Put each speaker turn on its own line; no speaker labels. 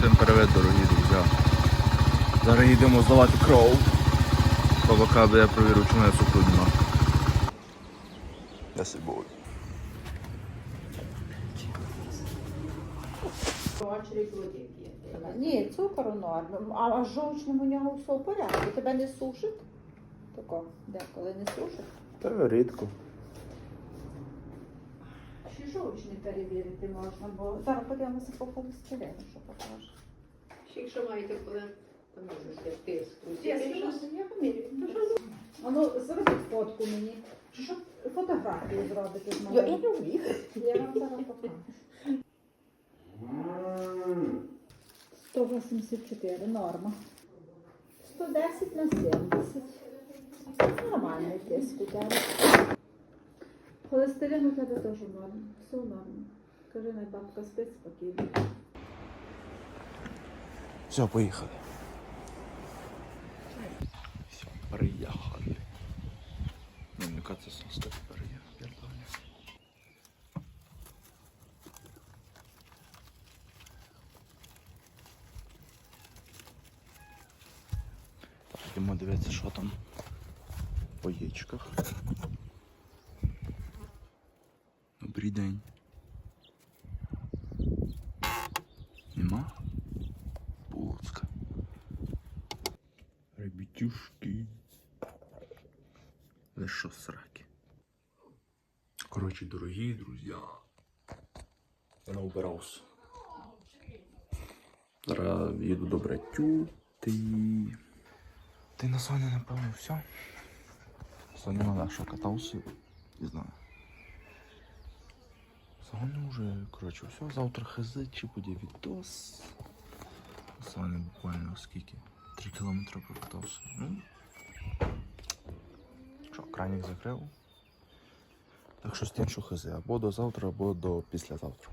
Всім привіт, дорогі друзі. Зараз їдемо здавати кров. Бабака, я провірю, чи мене цукру нема. Я собою.
Ні, цукор норм. А, а з жовчним у нього все в порядку. Тебе не сушить? Тако, деколи не сушить.
Та рідко.
Ще жовчний перевірити можна, бо зараз подивимося по холестерину, що покаже.
Якщо маєте коли, то можете тиск.
Я помірю. Ну, зробіть фотку мені. Щоб фотографію зробити з
я не вмію.
Я вам зараз покажу. 184, норма. 110 на 70. Нормальний тиск у тебе. Холестерин у тебе теж норм. Все норм. Кажи, най бабка спить спокійно.
Все, поїхали. Все, приїхали. Ну, мені кажется, составь приїхали. Так, йдемо дивитися, що там по яєчках. Добрий день. Нема? Полоцка. Ребятюшки. Ви що сраки? Коротше, дорогі друзі. Я наубирався. Зараз їду до братю. Ти. Ти на Соні, напевно, все. Соня на що катався. Не знаю. Соня вже, коротше, все, завтра хз, чи буде відос. Сьогодні буквально скільки? Три кілометри прокатався. Ну. Що, краник закрив. Так що з тим, що хз, або до завтра, або до післязавтра.